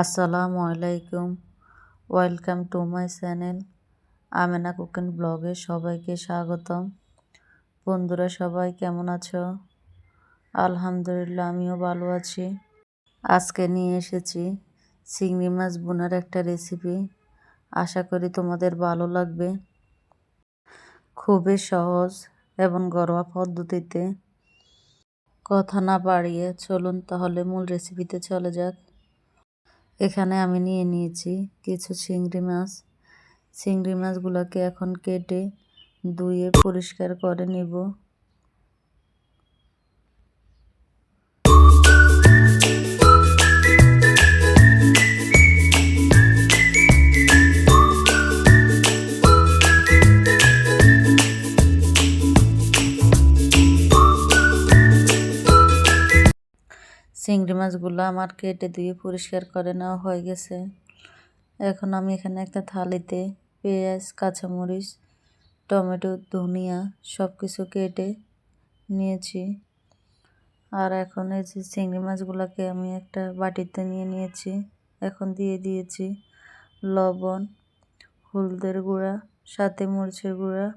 আসসালামু আলাইকুম। Welcome to my channel. Amena cooking ব্লগে সবাইকে স্বাগতম। বন্ধুরা সবাই কেমন আছো? আলহামদুলিল্লাহ, আমিও ভালো আছি। আজকে নিয়ে এসেছি চিংড়ি মাছ বোনার একটা রেসিপি আশা করি তোমাদের ভালো লাগবে। খুবই সহজ এবং ঘরোয়া পদ্ধতিতে। কথা না বাড়িয়ে চলুন তাহলে মূল রেসিপিতে চলে যাক। এখানে আমি নিয়ে নিয়েছি কিছু চিংড়ি মাছ। চিংড়ি মাছগুলোকে এখন কেটে ধুয়ে পরিষ্কার করে নিব। চিংড়ি মাছগুলো আমার কেটে দিয়ে পরিষ্কার করে নেওয়া হয়ে গেছে। এখন আমি এখানে একটা থালিতে পেঁয়াজ, কাঁচামরিচ, টমেটো, ধনিয়া সব কিছু কেটে নিয়েছি। আর এখন এই যে চিংড়ি মাছগুলোকে আমি একটা বাটিতে নিয়ে নিয়েছি। এখন দিয়ে দিয়েছি লবণ, হলদের গুঁড়া, সাথে মরিচের গুঁড়া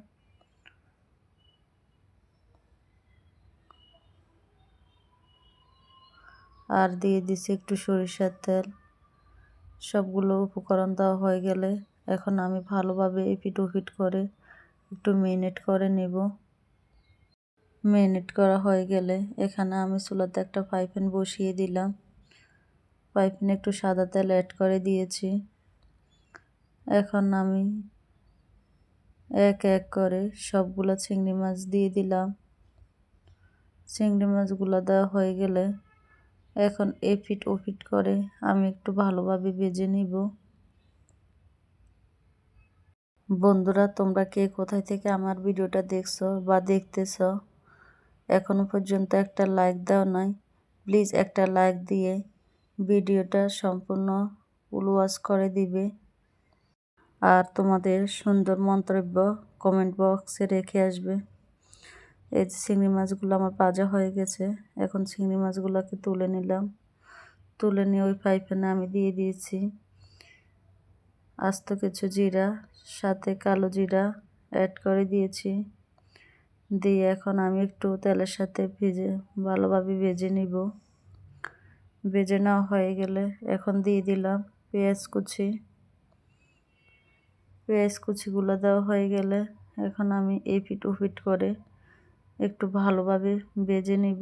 আর দিয়ে দিছি একটু সরিষার তেল। সবগুলো উপকরণ দেওয়া হয়ে গেলে এখন আমি ভালোভাবে এপিট ওপিট করে একটু মেরিনেট করে নেব। মেরিনেট করা হয়ে গেলে এখানে আমি চুলাতে একটা পাইপেন বসিয়ে দিলাম। পাইপেনে একটু সাদা তেল অ্যাড করে দিয়েছি। এখন আমি এক এক করে সবগুলো চিংড়ি মাছ দিয়ে দিলাম। চিংড়ি মাছগুলো দেওয়া হয়ে গেলে এখন এপিট ওপিট করে আমি একটু ভালোভাবে ভেজে নিব। বন্ধুরা, তোমরা কে কোথায় থেকে আমার ভিডিওটা দেখছ বা দেখতেছ, এখনও পর্যন্ত একটা লাইক দাও নাই। প্লিজ একটা লাইক দিয়ে ভিডিওটা সম্পূর্ণ উলওয়াজ করে দিবে। আর তোমাদের সুন্দর মন্তব্য কমেন্ট বক্সে রেখে আসবে। এই যে চিংড়ি মাছগুলো আমার পাজা হয়ে গেছে, এখন চিংড়ি মাছগুলোকে তুলে নিলাম। তুলে নিয়ে ওই পাইপেনে আমি দিয়ে দিয়েছি আস্ত কিছু জিরা, সাথে কালো জিরা অ্যাড করে দিয়েছি। দিয়ে এখন আমি একটু তেলের সাথে ভেজে, ভালোভাবে ভেজে নিব। ভেজে নেওয়া হয়ে গেলে এখন দিয়ে দিলাম পেঁয়াজ কুচি। পেঁয়াজ কুচিগুলো দেওয়া হয়ে গেলে এখন আমি এই পিট উপিট করে একটু ভালোভাবে বেজে নিব।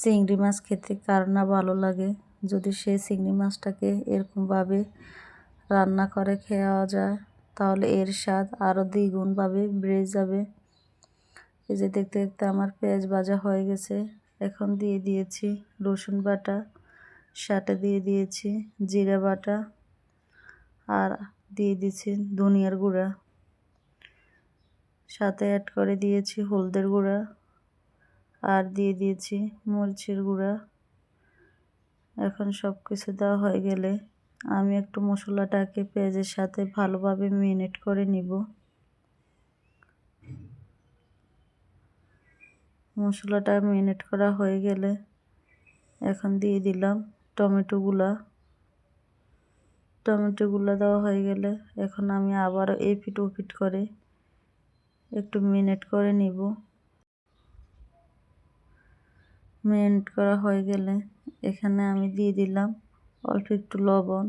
চিংড়ি মাছ খেতে কার না ভালো লাগে? যদি সেই চিংড়ি মাছটাকে এরকমভাবে রান্না করে খাওয়া যায়, তাহলে এর স্বাদ আরও দ্বিগুণভাবে বেড়ে যাবে। এই যে দেখতে দেখতে আমার পেঁয়াজ ভাজা হয়ে গেছে। এখন দিয়ে দিয়েছি রসুন বাটা, সাথে দিয়ে দিয়েছি জিরা বাটা আর দিয়ে দিয়েছি ধনিয়ার গুঁড়া। সাথে অ্যাড করে দিয়েছি হলদের গুঁড়া। আর দিয়ে দিয়েছি মরিচের গুঁড়া। এখন সব কিছু দেওয়া হয়ে গেলে আমি একটু মশলাটাকে পেঁয়াজের সাথে ভালোভাবে মেরিনেট করে নিব। মশলাটা মেরিনেট করা হয়ে গেলে এখন দিয়ে দিলাম টমেটোগুলা। টমেটোগুলো দেওয়া হয়ে গেলে এখন আমি আবারও ও ওপিট করে একটু মিনিট করে নিব। মিনিট করা হয়ে গেলে এখানে আমি দিয়ে দিলাম অল্প একটু লবণ,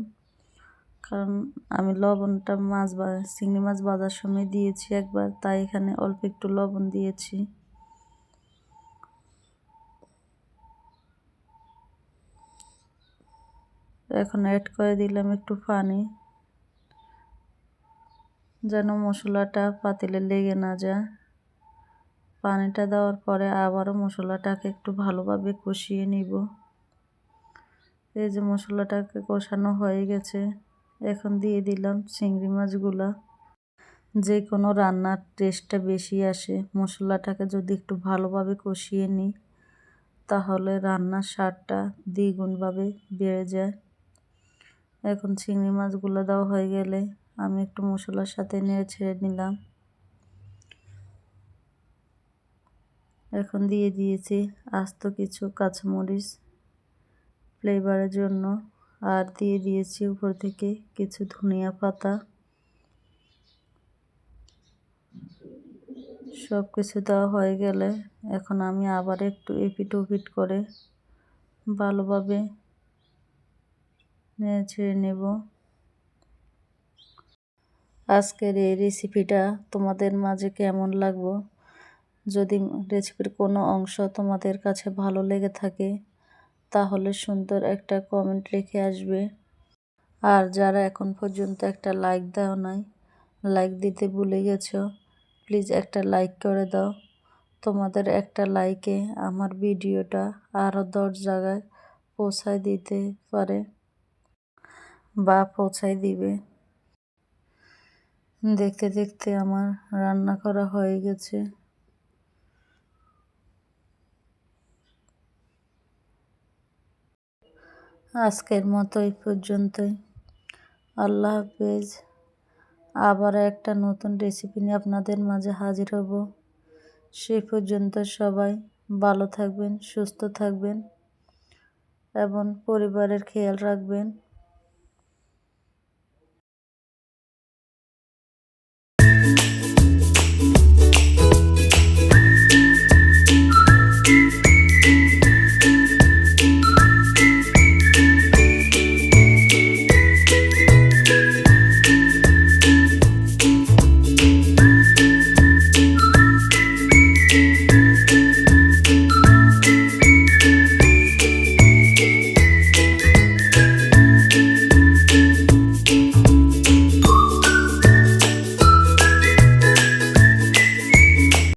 কারণ আমি লবণটা মাছ বা, চিংড়ি মাছ বাজার সময় দিয়েছি একবার, তাই এখানে অল্প একটু লবণ দিয়েছি। এখন অ্যাড করে দিলাম একটু পানি, যেন মশলাটা পাতিলে লেগে না যায়। পানিটা দেওয়ার পরে আবারও মশলাটাকে একটু ভালোভাবে কষিয়ে নিব। এই যে মশলাটাকে কষানো হয়ে গেছে, এখন দিয়ে দিলাম চিংড়ি মাছগুলা। যে কোনো রান্নার টেস্টটা বেশি আসে, মশলাটাকে যদি একটু ভালোভাবে কষিয়ে নিই, তাহলে রান্নার স্বাদটা দ্বিগুণভাবে বেড়ে যায়। এখন চিংড়ি মাছগুলো দেওয়া হয়ে গেলে আমি একটু মশলার সাথে নিয়ে ছেড়ে নিলাম। এখন দিয়ে দিয়েছি আস্ত কিছু কাঁচামরিচ ফ্লেভারের জন্য, আর দিয়ে দিয়েছি উপর থেকে কিছু ধনিয়া পাতা। সব কিছু দেওয়া হয়ে গেলে এখন আমি আবার একটু এপিট ওপিট করে ভালোভাবে নেড়ে নেব। আজকের এই রেসিপিটা তোমাদের মাঝে কেমন লাগবো? যদি রেসিপির কোনো অংশ তোমাদের কাছে ভালো লেগে থাকে, তাহলে সুন্দর একটা কমেন্ট লিখে আসবে। আর যারা এখন পর্যন্ত একটা লাইক দাও নাই লাইক দিতে ভুলে গেছো প্লিজ একটা লাইক করে দাও। তোমাদের একটা লাইকে আমার ভিডিওটা আরও দশ জায়গায় পৌঁছায় দিতে পারে। বা পৌঁছায় দিবে। দেখতে দেখতে আমার রান্না করা হয়ে গেছে। আজকের মতো এই পর্যন্তই। আল্লাহ হাফেজ। আবার একটা নতুন রেসিপি নিয়ে আপনাদের মাঝে হাজির হব। সেই পর্যন্ত সবাই ভালো থাকবেন, সুস্থ থাকবেন এবং পরিবারের খেয়াল রাখবেন।